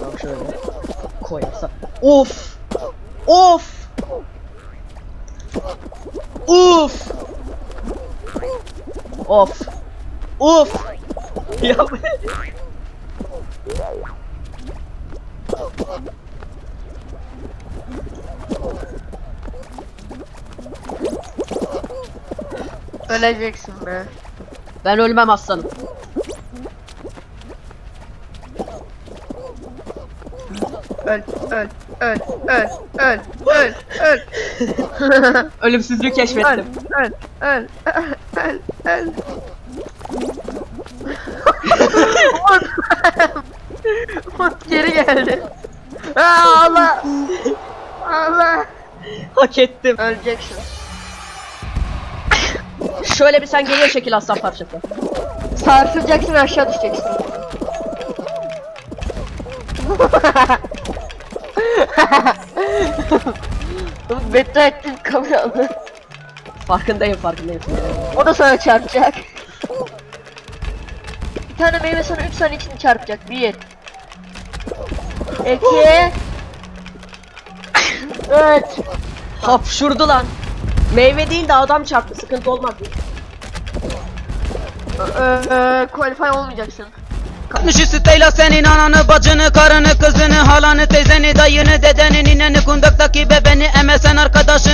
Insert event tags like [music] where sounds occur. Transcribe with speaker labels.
Speaker 1: Bak şöyle. Koyarsa. Of! Of! Uf! Of! Uf! [laughs] Ya
Speaker 2: Öleceksin be.
Speaker 1: Ben ölmem aslanım.
Speaker 2: Öl, öl, öl, öl, öl, öl, öl. [laughs]
Speaker 1: Ölümsüzlüğü
Speaker 2: öl,
Speaker 1: keşfettim.
Speaker 2: öl, öl, öl, öl, öl. Umut. Umut geri geldi. Aa, Allah. Allah.
Speaker 1: Hak ettim.
Speaker 2: Öleceksin.
Speaker 1: Şöyle bir sen geriye çekil aslan parçası.
Speaker 2: Sarsılacaksın aşağı düşeceksin. [laughs] Beddua ettin kabul aldı.
Speaker 1: Farkındayım farkındayım.
Speaker 2: O da sana çarpacak. Bir tane meyve sana 3 saniye içinde çarpacak. 1 2 3
Speaker 1: Hapşurdu lan. Meyve değil de adam çarptı. Sıkıntı olmaz.
Speaker 2: Eee qualify olmayacaksın.
Speaker 3: Mışı siteyle senin ananı, bacını, karını, kızını, halanı, teyzeni, dayını, dedeni, nineni, kundaktaki bebeni, hürriyetini, cürriyetini,